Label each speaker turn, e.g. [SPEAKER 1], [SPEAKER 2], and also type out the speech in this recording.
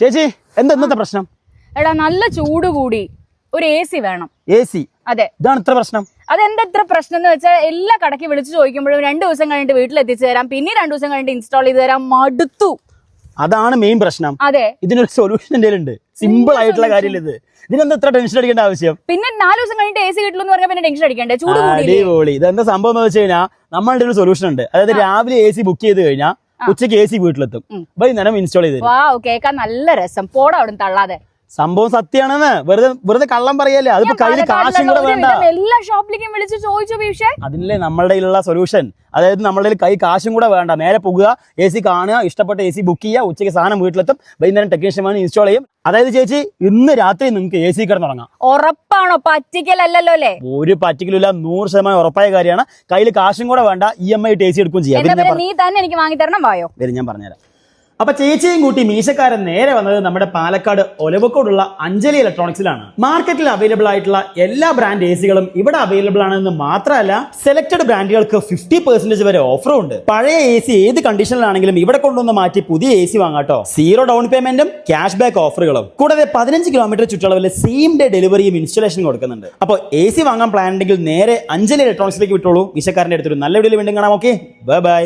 [SPEAKER 1] ചേച്ചി എന്താ ഇന്നത്തെ പ്രശ്നം?
[SPEAKER 2] എടാ നല്ല ചൂട് കൂടി ഒരു എ സി വേണം.
[SPEAKER 1] എ സി
[SPEAKER 2] അതെ.
[SPEAKER 1] ഇതാണ് ഇത്ര പ്രശ്നം?
[SPEAKER 2] അതെന്താ ഇത്ര പ്രശ്നം എന്ന് വെച്ചാൽ എല്ലാ കടയ്ക്ക് വിളിച്ചു ചോദിക്കുമ്പോഴും രണ്ട് ദിവസം കഴിഞ്ഞിട്ട് വീട്ടിൽ എത്തിച്ചു തരാം പിന്നെ രണ്ട് ദിവസം കഴിഞ്ഞിട്ട് ഇൻസ്റ്റാൾ ചെയ്ത് തരാം മടുത്തു.
[SPEAKER 1] അതാണ് മെയിൻ പ്രശ്നം.
[SPEAKER 2] അതെ.
[SPEAKER 1] ഇതിനൊരു സൊല്യൂഷൻ എന്തെങ്കിലും ഉണ്ട്? സിമ്പിൾ ആയിട്ടുള്ള കാര്യം ഇത്. ഇതിനെന്താ ഇത്ര ടെൻഷൻ അടിക്കേണ്ട ആവശ്യം?
[SPEAKER 2] പിന്നെ നാല് ദിവസം കഴിഞ്ഞിട്ട് എ സി കിട്ടുള്ളൂ എന്ന് പറഞ്ഞാൽ പിന്നെ ടെൻഷൻ അടിക്കണ്ടേ?
[SPEAKER 1] അടിപൊളി. ഇതെന്താ സംഭവം എന്ന് വെച്ച് കഴിഞ്ഞാൽ നമ്മളുടെ ഒരു സൊല്യൂഷൻ ഉണ്ട്. അതായത് രാവിലെ എ സി ബുക്ക് ചെയ്ത് കഴിഞ്ഞാൽ ഉച്ചയ്ക്ക് എ സി വീട്ടിലെത്തും. വൈകുന്നേരം ഇൻസ്റ്റാൾ ചെയ്ത്
[SPEAKER 2] കേൾക്കാൻ നല്ല രസം. പോടാ അവിടെ തള്ളാതെ.
[SPEAKER 1] സംഭവം സത്യമാണെന്ന്. വെറുതെ വെറുതെ കള്ളം പറയല്ലേ? അതിപ്പോ കയ്യിൽ കാശും കൂടെ വേണ്ട.
[SPEAKER 2] എല്ലാ ഷോപ്പിലേക്കും വിളിച്ച് ചോദിച്ചു പക്ഷേ
[SPEAKER 1] അതിനല്ലേ നമ്മളുടെ ഉള്ള സൊല്യൂഷൻ അതായത് നമ്മളുടെ കൈ കാശും കൂടെ വേണ്ട. നേരെ പോകുക എ സി കാണുക ഇഷ്ടപ്പെട്ട എ സി ബുക്ക് ചെയ്യുക ഉച്ചയ്ക്ക് സാധനം വീട്ടിലെത്തും വൈകുന്നേരം ടെക്നീഷ്യൻ വന്ന് ഇൻസ്റ്റാൾ ചെയ്യും. അതായത് ചേച്ചി ഇന്ന് രാത്രി നിങ്ങൾക്ക് എ സി കിടന്ന് തുടങ്ങാം
[SPEAKER 2] ഉറപ്പാണോ പറ്റിക്കലല്ലോ അല്ലേ?
[SPEAKER 1] ഒരു പറ്റിക്കലില്ല നൂറ് ശതമാനം ഉറപ്പായ കാര്യമാണ്. കയ്യിൽ കാശും കൂടെ വേണ്ട E M I T C എടുക്കുകയും ചെയ്യാം
[SPEAKER 2] നീ തന്നെ എനിക്ക് വാങ്ങി തരണം വായോ
[SPEAKER 1] ഞാൻ പറഞ്ഞുതരാം. അപ്പൊ ചേച്ചിയും കൂട്ടി മീശക്കാരൻ നേരെ വന്നത് നമ്മുടെ പാലക്കാട് ഒലവക്കോടുള്ള അഞ്ജലി ഇലക്ട്രോണിക്സിലാണ് മാർക്കറ്റിൽ അവൈലബിൾ ആയിട്ടുള്ള എല്ലാ ബ്രാൻഡ് എ സികളും ഇവിടെ അവൈലബിൾ ആണെന്ന് മാത്രമല്ല സെലക്ടഡ് ബ്രാൻഡുകൾക്ക് ഫിഫ്റ്റി പെർസെന്റേജ് വരെ ഓഫറും ഉണ്ട്. പഴയ എ സി ഏത് കണ്ടീഷനിലാണെങ്കിലും ഇവിടെ കൊണ്ടുവന്ന് മാറ്റി പുതിയ എ സി വാങ്ങാട്ടോ സീറോ ഡൗൺ പേയ്മെന്റും ക്യാഷ് ബാക്ക് ഓഫറുകളും കൂടാതെ പതിനഞ്ച് കിലോമീറ്റർ ചുറ്റളവിൽ സെയിം ഡേ ഡെലിവറിയും ഇൻസ്റ്റലേഷൻ കൊടുക്കുന്നുണ്ട്. അപ്പോൾ എ സി വാങ്ങാൻ പ്ലാൻ ഉണ്ടെങ്കിൽ നേരെ അഞ്ജലി ഇലക്ട്രോണിക്സിലേക്ക് വിട്ടോളൂ. മീശക്കാരന്റെ അടുത്തൊരു നല്ല വീഡിയോ വീണ്ടും കാണാം. Okay bye bye